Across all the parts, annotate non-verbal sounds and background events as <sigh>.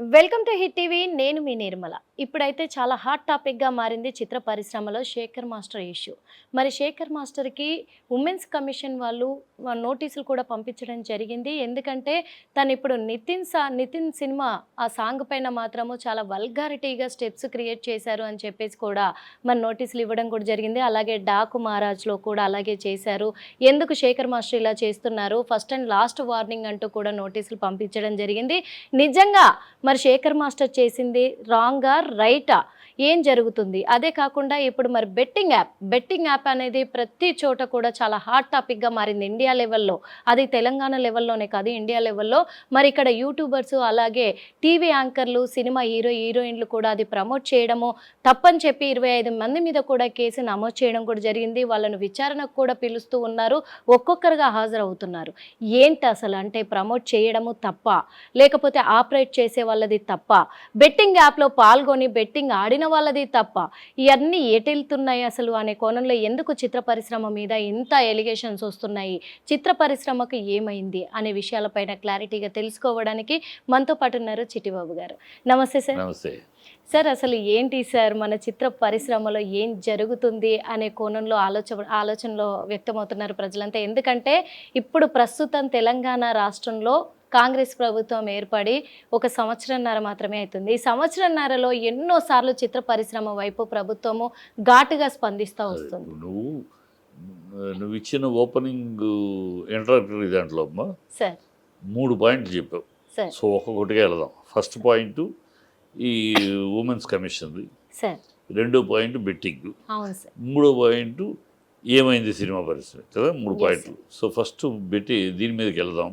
Welcome to hit TV. నేను మీ నిర్మల. ఇప్పుడైతే చాలా హాట్ టాపిక్గా మారింది చిత్ర పరిశ్రమలో శేఖర్ మాస్టర్ ఇష్యూ. మరి శేఖర్ మాస్టర్కి ఉమెన్స్ కమిషన్ వాళ్ళు నోటీసులు కూడా పంపించడం జరిగింది. ఎందుకంటే తను ఇప్పుడు నితిన్ సా నితిన్ సినిమా ఆ సాంగ్ పైన మాత్రము చాలా వల్గారిటీగా స్టెప్స్ క్రియేట్ చేశారు అని చెప్పేసి కూడా మన నోటీసులు ఇవ్వడం కూడా జరిగింది. అలాగే డాకు మహారాజ్లో కూడా అలాగే చేశారు. ఎందుకు శేఖర్ మాస్టర్ ఇలా చేస్తున్నారు? ఫస్ట్ అండ్ లాస్ట్ వార్నింగ్ అంటూ కూడా నోటీసులు పంపించడం జరిగింది. నిజంగా మరి శేఖర్ మాస్టర్ చేసింది రాంగా రైటా ఏం జరుగుతుంది? అదే కాకుండా ఇప్పుడు మరి బెట్టింగ్ యాప్ బెట్టింగ్ యాప్ అనేది ప్రతి చోట కూడా చాలా హాట్ టాపిక్గా మారింది. ఇండియా లెవెల్లో అది తెలంగాణ లెవెల్లోనే కాదు ఇండియా లెవెల్లో. మరి ఇక్కడ యూట్యూబర్స్ అలాగే టీవీ యాంకర్లు సినిమా హీరో హీరోయిన్లు కూడా అది ప్రమోట్ చేయడము తప్పని చెప్పి ఇరవై ఐదు మంది మీద కూడా కేసు నమోదు చేయడం కూడా జరిగింది. వాళ్ళను విచారణకు కూడా పిలుస్తూ ఉన్నారు. ఒక్కొక్కరుగా హాజరవుతున్నారు. ఏంటి అసలు అంటే ప్రమోట్ చేయడము తప్ప లేకపోతే ఆపరేట్ చేసే వాళ్ళది తప్ప? బెట్టింగ్ యాప్లో పాల్గొని బెట్టింగ్ ఆడిన వాళ్ళది తప్ప. ఇవన్నీ ఎటెళ్తున్నాయి అసలు అనే కోణంలో ఎందుకు చిత్ర పరిశ్రమ మీద ఇంత ఎలిగేషన్స్ వస్తున్నాయి? చిత్ర పరిశ్రమకు ఏమైంది? అనే విషయాలపైన క్లారిటీగా తెలుసుకోవడానికి మనతో పాటు ఉన్నారు చిట్టిబాబు గారు. నమస్తే సార్. నమస్తే. సార్ అసలు ఏంటి సార్ మన చిత్ర పరిశ్రమలో ఏం జరుగుతుంది అనే కోణంలో ఆలోచన ఆలోచనలో వ్యక్తమవుతున్నారు ప్రజలంతా? ఎందుకంటే ఇప్పుడు ప్రస్తుతం తెలంగాణ రాష్ట్రంలో కాంగ్రెస్ ప్రభుత్వం ఏర్పడి ఒక సంవత్సరంన్నర మాత్రమే అవుతుంది. ఈ సంవత్సరంన్నరలో ఎన్నోసార్లు చిత్ర పరిశ్రమ వైపు ప్రభుత్వము ఘాటుగా స్పందిస్తూ వస్తుంది. నువ్వు నువ్వు ఇచ్చిన ఓపెనింగ్ ఇంట్రడక్టరీ దాంట్లో అమ్మ. సార్. మూడు పాయింట్లు చెప్పావు. సార్. సో ఒక్కొక్కటిగా వెళదాం. ఫస్ట్ పాయింట్ ఈ ఉమెన్స్ కమిషన్ది. సార్. రెండో పాయింట్ బెట్టింగ్. మూడో పాయింట్ ఏమైంది సినిమా పరిశ్రమ కదా? మూడు పాయింట్లు. సో ఫస్ట్ పెట్టి దీని మీదకి వెళదాం.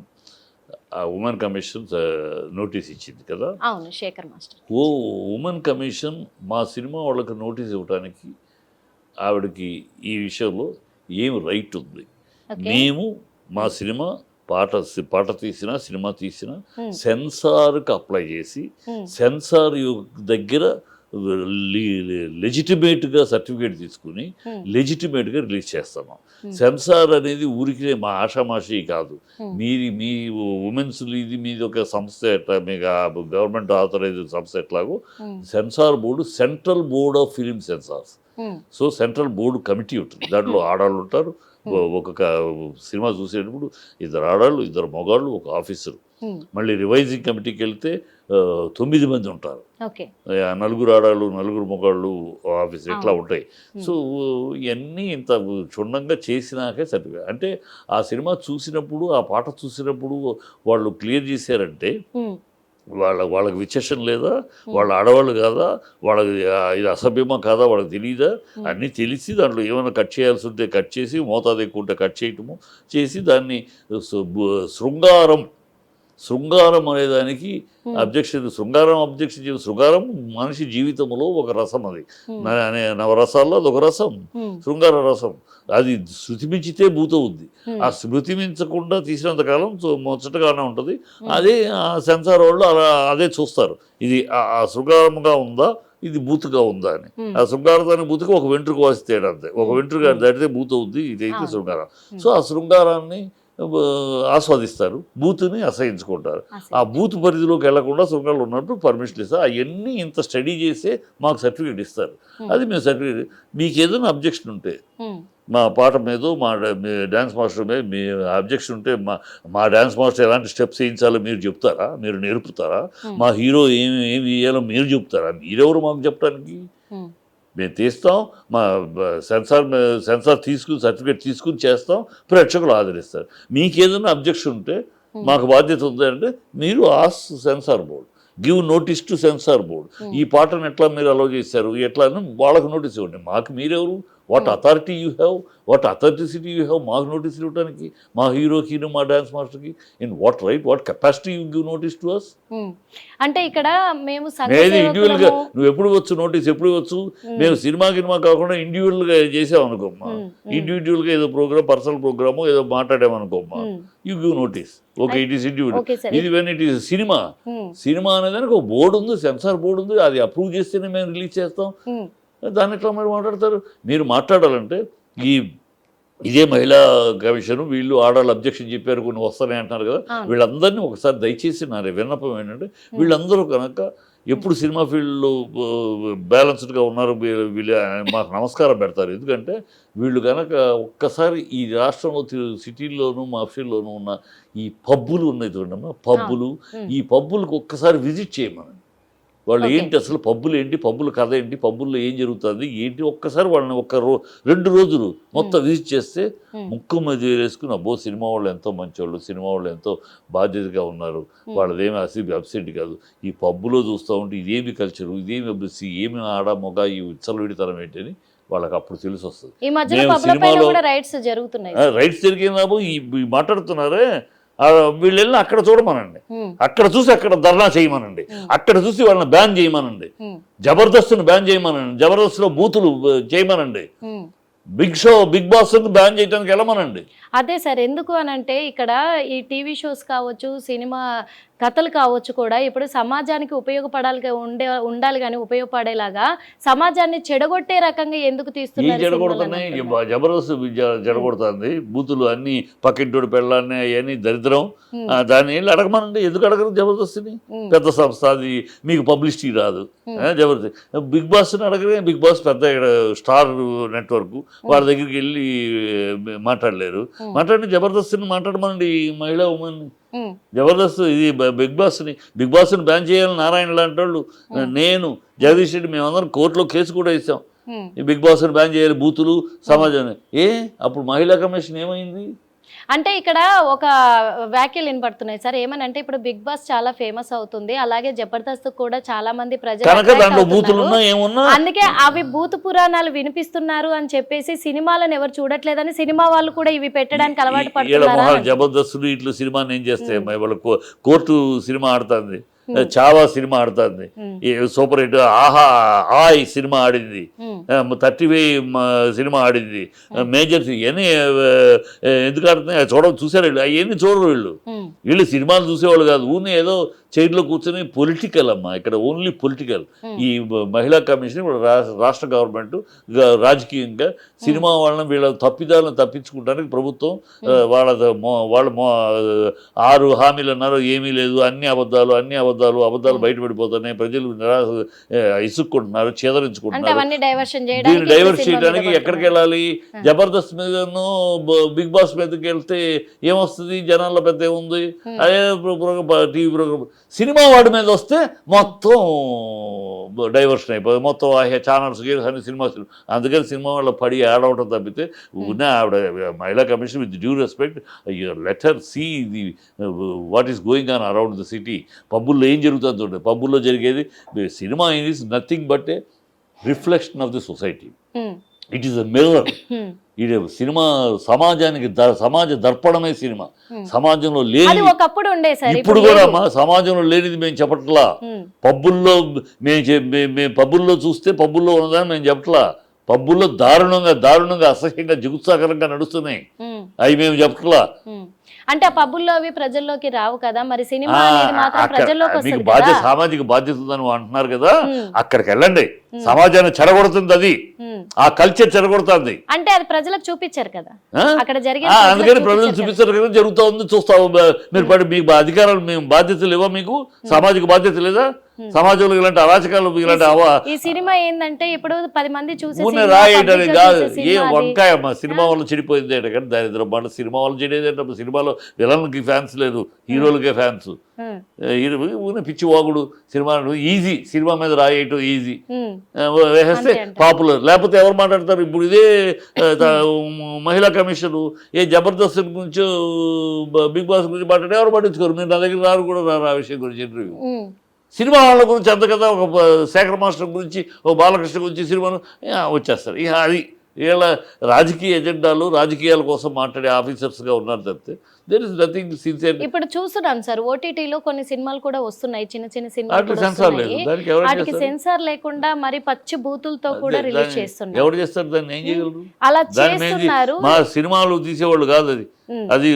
ఆ ఉమెన్ కమిషన్ నోటీస్ ఇచ్చింది కదా అవును శేఖర్ మాస్టర్ ఓ ఉమెన్ కమిషన్ మా సినిమా వాళ్ళకి నోటీస్ ఇవ్వడానికి ఆవిడకి ఈ విషయంలో ఏం రైట్ ఉంది మేము మా సినిమా పాట పాట తీసినా సినిమా తీసినా. సెన్సార్కి అప్లై చేసి. సెన్సార్ దగ్గర లెజిటిమేట్గా సర్టిఫికేట్ తీసుకుని. లెజిటిమేట్గా రిలీజ్ చేస్తాము. సెన్సార్ అనేది ఊరికి మా ఆషామాషి కాదు. మీది మీ ఉమెన్స్ ఇది మీది ఒక సంస్థ ఎట్లా మీకు గవర్నమెంట్ ఆథరైజ్ సంస్థ ఎట్లాగో. Censor board central board of film censors. So central board committee ఉంటుంది దాంట్లో ఆడాళ్ళు ఉంటారు ఒక్కొక్క సినిమా చూసేటప్పుడు ఇద్దరు ఆడాళ్ళు ఇద్దరు మగాళ్ళు ఒక ఆఫీసరు. మళ్ళీ రివైజింగ్ కమిటీకి వెళ్తే తొమ్మిది మంది ఉంటారు. నలుగురు ఆడాళ్ళు నలుగురు మగాళ్ళు ఆఫీసర్ ఇట్లా. ఉంటాయి. సో ఇవన్నీ ఇంత క్షుణ్ణంగా చేసినాకే సర్టిఫికేట్ అంటే ఆ సినిమా చూసినప్పుడు ఆ పాట చూసినప్పుడు వాళ్ళు క్లియర్ చేశారంటే. వాళ్ళ వాళ్ళకి విచక్షణ లేదా వాళ్ళ ఆడవాళ్ళు కాదా వాళ్ళకి ఇది అసభ్యమా కాదా వాళ్ళకి తెలియదా. అన్నీ తెలిసి దాంట్లో ఏమైనా కట్ చేయాల్సి ఉంటే కట్ చేసి మోతాదు ఎక్కువ ఉంటే కట్ చేయటము చేసి దాన్ని శృంగారం శృంగారం అనేదానికి. అబ్జెక్షన్ శృంగారం అబ్జెక్షన్ చేయ శృంగారం మనిషి జీవితంలో ఒక రసం అది అనే నవరసాల్లో అది ఒక రసం. శృంగార రసం అది శృతి మించితే భూత ఉంది. ఆ స్మృతి మించకుండా తీసినంత కాలం ముచ్చటగానే ఉంటుంది. అదే ఆ సెన్సార్ వాళ్ళు అలా అదే చూస్తారు ఇది ఆ- శృంగారంగా ఉందా ఇది బూతుగా ఉందా అని. ఆ శృంగారతాన్ని బూతుకు ఒక వెంట్రుక వాసి తేడా అంతే ఒక వెంట్రుక. దాటితే బూత ఉంది ఇదైతే. శృంగారం. సో ఆ శృంగారాన్ని ఆస్వాదిస్తారు బూతుని అసహించుకుంటారు ఆ. బూత్ పరిధిలోకి వెళ్ళకుండా శృంగాలు ఉన్నట్టు పర్మిషన్ ఇస్తారు అవన్నీ ఇంత స్టడీ చేసే మాకు సర్టిఫికేట్ ఇస్తారు. అది మేము సర్టిఫికేట్ మీకు ఏదైనా అబ్జెక్షన్ ఉంటే. మా పాట మీద మా డ్యాన్స్ మాస్టర్ మీద మీ అబ్జెక్షన్ ఉంటే మా మా డ్యాన్స్ మాస్టర్ ఎలాంటి స్టెప్స్ వేయించాలో మీరు చెప్తారా మీరు నేర్పుతారా. మా హీరో ఏమి ఏమి వేయాలో మీరు చెప్తారా మీరెవరు మాకు చెప్పడానికి. మేము తీస్తాం మా సెన్సార్ సెన్సార్ తీసుకుని సర్టిఫికేట్ తీసుకుని చేస్తాం ప్రేక్షకులు ఆదరిస్తారు మీకు ఏదైనా అబ్జెక్షన్ ఉంటే. మాకు బాధ్యత ఉంది అంటే మీరు as censor board give notice to censor board. ఈ పాటను ఎట్లా మీరు అలో చేశారు ఎట్లా అని వాళ్ళకు నోటీస్ ఇవ్వండి మాకు మీరెవరు what Hmm. Authority you have what authoriticity you have మాకు నోటీస్ ఇవ్వడానికి మా హీరోకి మా డాన్స్ మాస్టర్కి in what right what capacity you give notice to us Hmm. అంటే ఇక్కడ మేము నేను ఇండివిజువల్గా నువ్వు ఎప్పుడు వచ్చు నోటీస్ ఎప్పుడు వచ్చు Hmm. మేము సినిమా గినిమా కాకుండా ఇండివిజువల్గా చేసాం అనుకోమ్మా Hmm. Hmm. ఇండివిజువల్గా ఏదో ప్రోగ్రామ్ పర్సనల్ ప్రోగ్రామ్ ఏదో మాట్లాడామనుకోమ్మా Hmm. You give notice okay it is individual ఇది వెన్ ఇట్ ఈస్ సినిమా Hmm. సినిమా అనేదానికి ఒక బోర్డు ఉంది సెన్సార్ బోర్డు ఉంది అది అప్రూవ్ చేస్తేనే మేము రిలీజ్ చేస్తాం Hmm. దాన్ని ఎట్లా మీరు మాట్లాడతారు? మీరు మాట్లాడాలంటే ఈ ఇదే మహిళా కమిషన్ వీళ్ళు ఆడవాళ్ళు అబ్జెక్షన్ చెప్పారు కొన్ని వస్తాయి అంటున్నారు కదా. వీళ్ళందరినీ ఒకసారి దయచేసి నా విన్నపం ఏంటంటే వీళ్ళందరూ కనుక ఎప్పుడు సినిమా ఫీల్డ్లో బ్యాలెన్స్డ్గా ఉన్నారు వీళ్ళు మాకు నమస్కారం పెడతారు. ఎందుకంటే వీళ్ళు కనుక ఒక్కసారి ఈ రాష్ట్రంలో సిటీల్లోనూ మా ఫీల్డ్లోనూ ఉన్న ఈ పబ్బులు ఉన్నాయి చూడమ్మా పబ్బులు. ఈ పబ్బులకు ఒక్కసారి విజిట్ చేయమని వాళ్ళు. ఏంటి అసలు పబ్బులు ఏంటి? పబ్బుల కథ ఏంటి? పబ్బుల్లో ఏం జరుగుతుంది? ఏంటి? ఒక్కసారి వాళ్ళని ఒక్క రో రెండు రోజులు మొత్తం విజిట్ చేస్తే. ముక్కు మధ్య వేసుకుని అబ్బో సినిమా వాళ్ళు ఎంతో మంచోళ్ళు సినిమా వాళ్ళు ఎంతో బాధ్యతగా ఉన్నారు. వాళ్ళదేమి అసి అప్సెట్ కాదు. ఈ పబ్బులో చూస్తూ ఉంటే ఇదేమి కల్చరు ఇదేమి అభివృద్ధి ఏమి ఆడ మొగ ఈ విచ్చలవిడితనం ఏంటి అని వాళ్ళకి అప్పుడు తెలిసి వస్తుంది. రైట్స్ జరుగుతున్నాయి. రైట్స్ జరిగిన బాబు ఈ ఈ మాట్లాడుతున్నారే? వీళ్ళు వెళ్ళి అక్కడ చూడమనండి. అక్కడ చూసి అక్కడ ధర్నా చేయమనండి. అక్కడ చూసి వాళ్ళని బ్యాన్ చేయమనండి. జబర్దస్త్ను బ్యాన్ చేయమనండి జబర్దస్త్లో బూతులు చేయమనండి. Bigg show Bigg Boss ban చేయడానికి వెళ్ళమనండి అదే సార్ ఎందుకు అని అంటే ఇక్కడ ఈ టీవీ షోస్ కావచ్చు సినిమా కథలు కావచ్చు కూడా ఇప్పుడు సమాజానికి ఉపయోగపడాలి ఉండే ఉండాలి కానీ ఉపయోగపడేలాగా సమాజాన్ని చెడగొట్టే రకంగా ఎందుకు తీస్తున్నారు అంటున్నారు. జబర్దస్త్ జడగొడుతుంది బూతులు అన్ని పక్కింటోడు పెళ్ళాన్ని అవన్నీ దరిద్రం. దాన్ని వెళ్ళి అడగమనండి? ఎందుకు అడగరు జబర్దస్త్ని. పెద్ద సంస్థ అది మీకు పబ్లిసిటీ రాదు. జబర్దస్త్. బిగ్ బాస్ని అడగరే బిగ్ బాస్ పెద్ద స్టార్ నెట్వర్క్. వాళ్ళ దగ్గరికి వెళ్ళి మాట్లాడలేరు. మాట్లాడి జబర్దస్త్ని మాట్లాడమనండి మహిళా ఉమెన్ ఉమ్. జబర్దస్త్ ఇది బిగ్ బాస్ని బిగ్ బాస్ని బ్యాన్ చేయాలని నారాయణ లాంటి వాళ్ళు నేను జగదీష్ రెడ్డి మేమందరం కోర్టులో కేసు కూడా ఇస్తాం. ఈ బిగ్ బాస్ని బ్యాన్ చేయాలి బూతులు సమాజాన్ని ఏ? అప్పుడు మహిళా కమిషన్ ఏమైంది? అంటే ఇక్కడ ఒక వ్యాఖ్యలు వినపడుతున్నాయి. సార్ ఏమని అంటే ఇప్పుడు బిగ్ బాస్ చాలా ఫేమస్ అవుతుంది. అలాగే జబర్దస్త్ కూడా చాలా మంది ప్రజలు అందుకే అవి భూత పురాణాలు వినిపిస్తున్నారు అని చెప్పేసి సినిమాలను ఎవరు చూడట్లేదని సినిమా వాళ్ళు కూడా ఇవి పెట్టడానికి అలవాటు పడుతున్నారా? జబర్దస్తులు ఇట్లు సినిమా ఏం చేస్తాయి కోర్టు సినిమా ఆడుతుంది. చావా సినిమా ఆడుతుంది. సూపర్ హిట్ ఆహా ఆయ్ సినిమా ఆడింది. ఉమ్. థర్టీ వే సినిమా ఆడింది. మేజర్స్ ఇవన్నీ ఎందుకు ఆడుతున్నాయి? చూడ చూసారు వీళ్ళు? అవన్నీ చూడరు వీళ్ళు. ఉమ్. వీళ్ళు సినిమాలు చూసేవాళ్ళు కాదు. ఊరిని ఏదో చైర్లో కూర్చొని పొలిటికల్ అమ్మా. ఇక్కడ ఓన్లీ పొలిటికల్ Hmm. ఈ మహిళా కమిషన్ ఇప్పుడు రాష్ట్ర గవర్నమెంట్ రాజకీయంగా సినిమా వాళ్ళని వీళ్ళ తప్పిదాలను తప్పించుకుంటానికి ప్రభుత్వం వాళ్ళ వాళ్ళ ఆరు హామీలు అన్నారు ఏమీ లేదు. అన్ని అబద్ధాలు అన్ని అబద్ధాలు అబద్ధాలు Hmm. బయటపడిపోతున్నాయి. ప్రజలు నిరాశ ఇసుక్కుంటున్నారు చేదరించుకుంటున్నారు. దీన్ని చేయడానికి డైవర్ట్ ఎక్కడికి. వెళ్ళాలి జబర్దస్త్ మీదను బిగ్ బాస్ మీదకి వెళ్తే ఏమొస్తుంది? జనాల్లో పెద్ద ఏముంది. అదే టీవీ ప్రోగ్రామ్. సినిమా వాడి మీద వస్తే మొత్తం డైవర్షన్ అయిపోతుంది మొత్తం ఆ ఛానల్స్ అన్ని సినిమా అందుకని సినిమా వాళ్ళ పడి ఆడవటం తప్పితే ఉన్న ఆవిడ మహిళా commission with due respect letter see the what is going on around the city. పబ్బుల్లో ఏం జరుగుతుంది చూడండి పబ్బుల్లో జరిగేది cinema is nothing but a reflection of the society. It is a mirror. ఇది సినిమా సమాజానికి సమాజ దర్పణమే సినిమా. సమాజంలో లేని ఒకప్పుడు ఇప్పుడు కూడా మా సమాజంలో లేనిది మేము చెప్పట్లా. పబ్బుల్లో మేము పబ్బుల్లో చూస్తే పబ్బుల్లో ఉన్నదని మేము చెప్పట్లా పబ్బుల్లో దారుణంగా దారుణంగా అసహ్యంగా జిగుత్సాకరంగా నడుస్తున్నాయి. అవి మేము చెప్పట్లా. అంటే ఆ పబ్బుల్లో అవి ప్రజల్లోకి రావు కదా. మరి సినిమా అనేది మాత్రం ప్రజల్లోకి మీకు బాధ్యత సామాజిక బాధ్యత ఉందని అంటున్నారు కదా. అక్కడికి వెళ్ళండి. సమాజాన్ని చెడగొడుతుంది అది. ఆ కల్చర్ చెడగొడుతుంది. అంటే అది ప్రజలకు చూపించారు కదా? అక్కడ అందుకని ప్రజలు చూపిస్తారు కదా జరుగుతూ ఉంది. చూస్తా. మీరు పడి మీకు అధికారాలు మేము బాధ్యతలు ఇవ్వ మీకు? సామాజిక బాధ్యత లేదా? సమాజంలో ఇలాంటి అరాచకాలు ఇలాంటి అవ ఈ సినిమా ఏంటంటే ఇప్పుడు పది మంది చూసే రాయటని కాదు. ఏ. వంకాయ అమ్మ సినిమా వల్ల చెడిపోయింది అంటే కానీ దారిద్రం. సినిమా వల్ల చెడేది అంటే సినిమాలో విలన్లకి ఫ్యాన్స్ లేదు హీరోలకే ఫ్యాన్స్ ఉమ్. హీరో ఊనే పిచ్చి వాగుడు సినిమా ఈజీ సినిమా మీద రాయటం ఈజీ. వేసేస్తే. పాపులర్ లేకపోతే ఎవరు మాట్లాడతారు ఇప్పుడు ఇదే మహిళా కమిషన్ ఏ జబర్దస్త్ గురించి బిగ్ బాస్ గురించి మాట్లాడే ఎవరు పట్టించుకోరు మీరు నా దగ్గర రారు కూడా రారు ఆ విషయం గురించి ఇంటర్వ్యూ. సినిమా వాళ్ళ గురించి అంత కదా ఒక శేఖర్ మాస్టర్ గురించి ఒక బాలకృష్ణ గురించి సినిమాను వచ్చేస్తారు ఇక అది వీళ్ళ రాజకీయ ఎజెండాలు రాజకీయాల కోసం మాట్లాడే ఆఫీసర్స్గా ఉన్నారు తప్పితే దెర్ ఇస్ నథింగ్ సిన్సియర్ ఇప్పుడు చూస్తున్నాం సార్ ఓటీటీలో కొన్ని సినిమాలు కూడా వస్తున్నాయి చిన్న చిన్న సినిమాలు వాటికి సెన్సార్ లేదు వస్తున్నాయి. దానికి ఎవరు వాటికి చేస్తారు? సెన్సార్ లేకుండా మరి పచ్చి బూతులతో కూడా రిలీజ్ చేస్తున్నారు ఎవరు చేస్తారు దాన్ని ఏం చేయగలరు అలా చేస్తున్నారు మా సినిమాలు తీసేవాళ్ళు కాదు అది. అది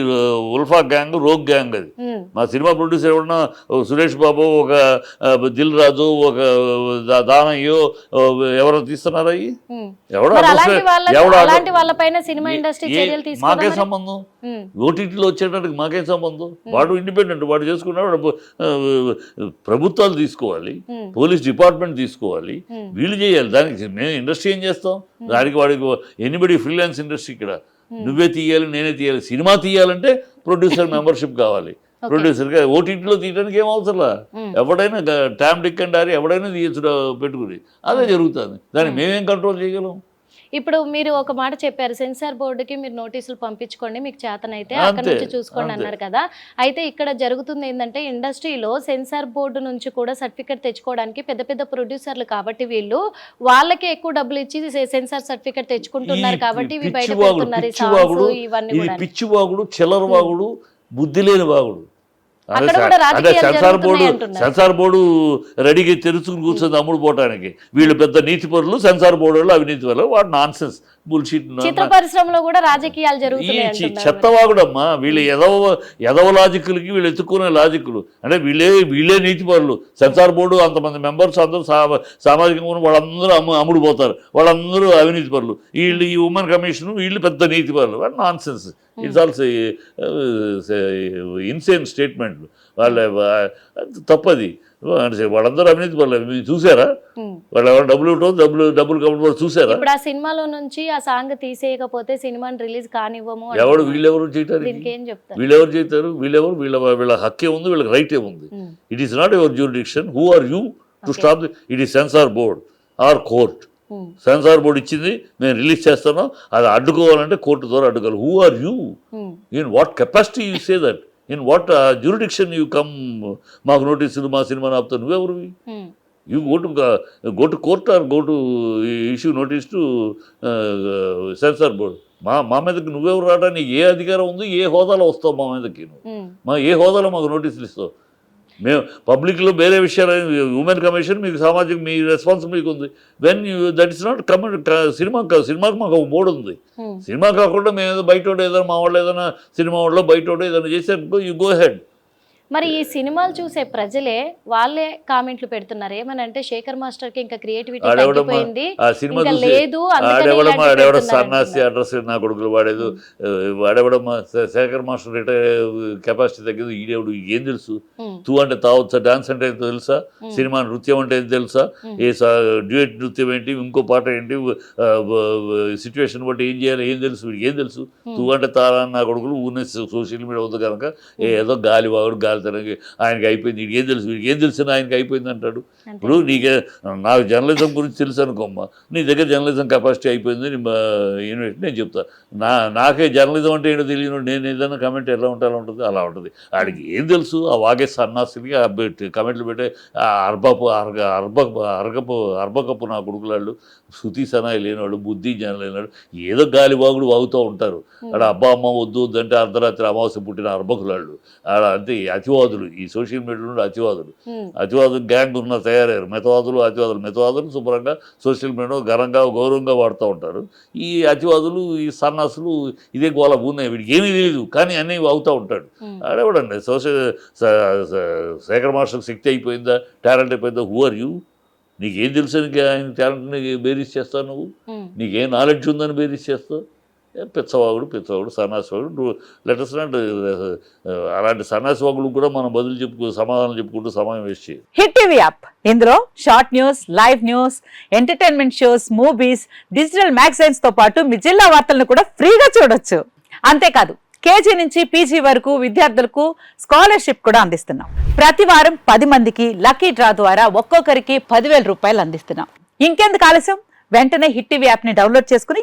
ఉల్ఫా గ్యాంగ్ రోగ్ గ్యాంగ్ అది. మా సినిమా ప్రొడ్యూసర్ ఎవరన్నా సురేష్ బాబు ఒక దిల్ రాజు ఒక దానయ్యో ఎవరో తీస్తున్నారా. ఎవడో మాకేం సంబంధం? ఓటీటీలో వచ్చేటానికి మాకేం సంబంధం? వాడు ఇండిపెండెంట్ వాడు చేసుకున్నాడు ప్రభుత్వాలు తీసుకోవాలి పోలీస్ డిపార్ట్మెంట్ తీసుకోవాలి వీళ్ళు చేయాలి. దానికి మేము ఇండస్ట్రీ ఏం చేస్తాం? దానికి వాడికి ఎనిబడి ఫ్రీలాన్స్ ఇండస్ట్రీ ఇక్కడ. నువ్వే తీయాలి నేనే తీయాలి. సినిమా తీయాలంటే ప్రొడ్యూసర్ మెంబర్షిప్ <laughs> కావాలి. ప్రొడ్యూసర్గా ఓటీటీలో తీయడానికి ఏం అవసరంలా? ఎవడైనా ట్యామ్ డిక్ అండ్ ఎవడైనా తీయచ్చు పెట్టుకుని. అదే జరుగుతుంది. దాన్ని మేమేం కంట్రోల్ చేయగలం? ఇప్పుడు మీరు ఒక మాట చెప్పారు సెన్సార్ బోర్డుకి మీరు నోటీసులు పంపించుకోండి మీకు చేతనైతే అక్కడ నుంచి చూసుకోండి. అన్నారు కదా. అయితే ఇక్కడ జరుగుతుంది ఏంటంటే ఇండస్ట్రీలో సెన్సార్ బోర్డు నుంచి కూడా సర్టిఫికేట్ తెచ్చుకోవడానికి పెద్ద పెద్ద ప్రొడ్యూసర్లు కాబట్టి వీళ్ళు వాళ్ళకే ఎక్కువ డబ్బులు ఇచ్చి సెన్సార్ సర్టిఫికేట్ తెచ్చుకుంటున్నారు కాబట్టి ఇవి బయట ఇవన్నీ పిచ్చివాగుడు బుద్ధి లేని వాగుడు. అదే సెన్సార్ బోర్డు. సెన్సార్ బోర్డు రెడీగా తెరుచుకుని కూర్చొని అమ్ముడు పోవటానికి. వీళ్ళు పెద్ద నీతి పరులు సెన్సార్ బోర్డు వాళ్ళు అవినీతి వాళ్ళు వాడు నాన్ సెన్స్ బుల్షీట్ చిత్ర పరిశ్రమలో కూడా రాజకీయాలు జరుగుతున్నాయి అంటున్నారు. చెత్తవాగుడమ్మా వీళ్ళు ఎదవ ఎదవ లాజిక్లకి వీళ్ళు ఎత్తుకునే లాజిక్లు. అంటే వీళ్ళే వీళ్ళే నీతి పరులు. సెన్సార్ బోర్డు అంతమంది మెంబర్స్ అందరూ సా- సామాజికంగా ఉన్న వాళ్ళందరూ అమ్ము అమ్ముడు పోతారు. వాళ్ళందరూ అవినీతి పరులు. వీళ్ళు ఈ ఉమెన్ కమిషన్ వీళ్ళు పెద్ద నీతి పరులు. Nonsense it's also insane స్టేట్మెంట్లు వాళ్ళ వా- తప్పది. వాళ్ళందరూ అవినీతి పరులు. మీరు చూసారా. వాళ్ళు ఎవరు డబ్బులు ఇవ్వటం డబ్బులు డబ్బులు వాళ్ళు చూసారా? ఇప్పుడు ఆ సినిమాలో నుంచి ఆ సాంగ్ తీసేయకపోతే సినిమాని రిలీజ్ కానివ్వము ఎవడు అంటున్నారు. వీళ్ళెవరు చేయటానికి? చెప్తారు? వీళ్ళెవరు చేస్తారు? వీళ్ళెవరు వీళ్ళ వీళ్ళ హక్కే ఉంది వీళ్ళకి రైటే ఉంది. It is not your jurisdiction who are you to. Stop it is censor board or court. Censor board ఇచ్చింది మేము రిలీజ్ చేస్తాను అది అడ్డుకోవాలంటే కోర్టు ద్వారా అడ్డుకోవాలి. Who are you. In what capacity you say that in what jurisdiction you come మాకు నోటీసులు మా cinema ఆపుతావు నువ్వెవరివి. You go to go to court or go to issue notice to censor board మా మా మీదకి నువ్వెవరు రావడానికి ఏ అధికారం ఉంది ఏ హోదాలో వస్తావు మా మీదకి నువ్వు ఉమ్. మా ఏ హోదాలో మాకు నోటీసులు ఇస్తావు మేము పబ్లిక్లో వేరే విషయాలు ఉమెన్ కమిషన్ మీకు సామాజిక మీ రెస్పాన్స్ మీకు ఉంది when you that is not comment cinema కాదు సినిమాకి మాకు ఒక బోర్డు ఉంది. ఉమ్. సినిమా కాకుండా మేము ఏదో బయట ఏదైనా మా వాళ్ళు ఏదైనా సినిమా వాళ్ళు బయట ఏదైనా చేశారు యూ గో హెడ్ మరి ఈ సినిమాలు చూసే ప్రజలే వాళ్ళే కామెంట్లు పెడుతున్నారు. ఏమనంటే శేఖర్ మాస్టర్కి ఇంకా క్రియేటివిటీ తగ్గిపోయింది. ఇంకా లేదు సన్నాసి. అడ్రస్ నా కొడుకులు వాడేదు వాడెవడమ్మా? శే- శేఖర్ మాస్టర్ రిటైర్ కెపాసిటీ తగ్గింది. ఈడేవుడు? ఏం తెలుసు. తూ అంటే తావచ్చా? డాన్స్ అంటే తెలుసా. సినిమా నృత్యం అంటే తెలుసా. ఏ డ్యూయట్ నృత్యం ఏంటి? ఇంకో పాట ఏంటి? సిచ్యువేషన్ బట్టి ఏం చేయాలి? ఏం తెలుసు? వీడికి ఏం తెలుసు? తూ అంటే తారా నా కొడుకులు ఊరిని సోషల్ మీడియా అవుతుంది కనుక ఏదో గాలి వాగుడు గాలి తనకి ఆయనకి అయిపోయింది. వీడికి ఏం తెలుసు? వీడికి ఏం తెలుసు ఆయనకి అయిపోయింది అంటాడు. అంతే. ఇప్పుడు నీకే నాకు జర్నలిజం గురించి తెలుసు అనుకోమ్మా. నీ దగ్గర జర్నలిజం కెపాసిటీ అయిపోయింది యూనివర్సిటీ నేను చెప్తా. నా నాకే జర్నలిజం అంటే ఏంటో తెలియను నేను ఏదైనా కమెంట్ ఎలా ఉంటే అలా ఉంటుంది అలా ఉంటుంది. ఆడికి ఏం తెలుసు? ఆ వాగే సన్నాసికి బెట్- కమెంట్లు పెట్టే అర్బపు అర్గ అర్బ అర్గపు అర్బకప్పు నా కొడుకులాళ్ళు శృతి సనాయి లేనివాడు బుద్ధి జ్ఞానం లేనివాడు ఏదో గాలి వాగుడు వాగుతూ ఉంటారు. ఆడ అబ్బా అమ్మ వద్దు వద్దంటే అర్ధరాత్రి అమావాస్య పుట్టిన అర్బకులాళ్ళు ఆడ అంతే ఈ అతివాదులు. ఈ సోషల్ మీడియాలో అతివాదులు. ఉమ్. అతివాదులు గ్యాంగ్ ఉన్న తయారయ్యారు. మితవాదులు అతివాదులు. మితవాదులు శుభ్రంగా సోషల్ మీడియాలో ఘనంగా గౌరవంగా వాడుతూ ఉంటారు. ఈ అతివాదులు ఈ సన్నాసులు ఇదే గోల ఉన్నాయి వీడికి ఏమీ తెలియదు కానీ అన్నీ అవుతూ ఉంటాడు. ఉమ్. ఆడేవాడండి సోషల్ శేఖర్ మాస్టర్కి శక్తి అయిపోయిందా? టాలెంట్ అయిపోయిందా? హూ ఆర్ యూ నీకేం తెలుసు? ఆయన టాలెంట్ని బేరీస్ చేస్తావు నువ్వు. నీకేం నాలెడ్జ్ ఉందని బేరీస్ చేస్తావు? ఏ పిచ్చవాగుడు పిచ్చవాగుడు సన్నాసివాగుడు. లెటర్స్ నాట్ అలాంటి సన్నాసివాగుడు కూడా మనం బదులు చెప్పుకో సమాధానం చెప్పుకుంటూ సమయం వేస్ట్ చేయాలి హిట్ టీవీ యాప్ ఇందులో short news live news entertainment shows movies digital మ్యాగజైన్స్తో పాటు మీ జిల్లా వార్తలను కూడా ఫ్రీగా చూడొచ్చు. అంతేకాదు కేజీ నుంచి పీజీ వరకు విద్యార్థులకు స్కాలర్షిప్ కూడా అందిస్తున్నాం. ప్రతి వారం పది మందికి లక్కీ డ్రా ద్వారా ఒక్కొక్కరికి పదివేల రూపాయలు అందిస్తున్నాం. ఇంకెందుకు ఆలస్యం? వెంటనే హిట్ టీవీ యాప్ని డౌన్లోడ్ చేసుకుని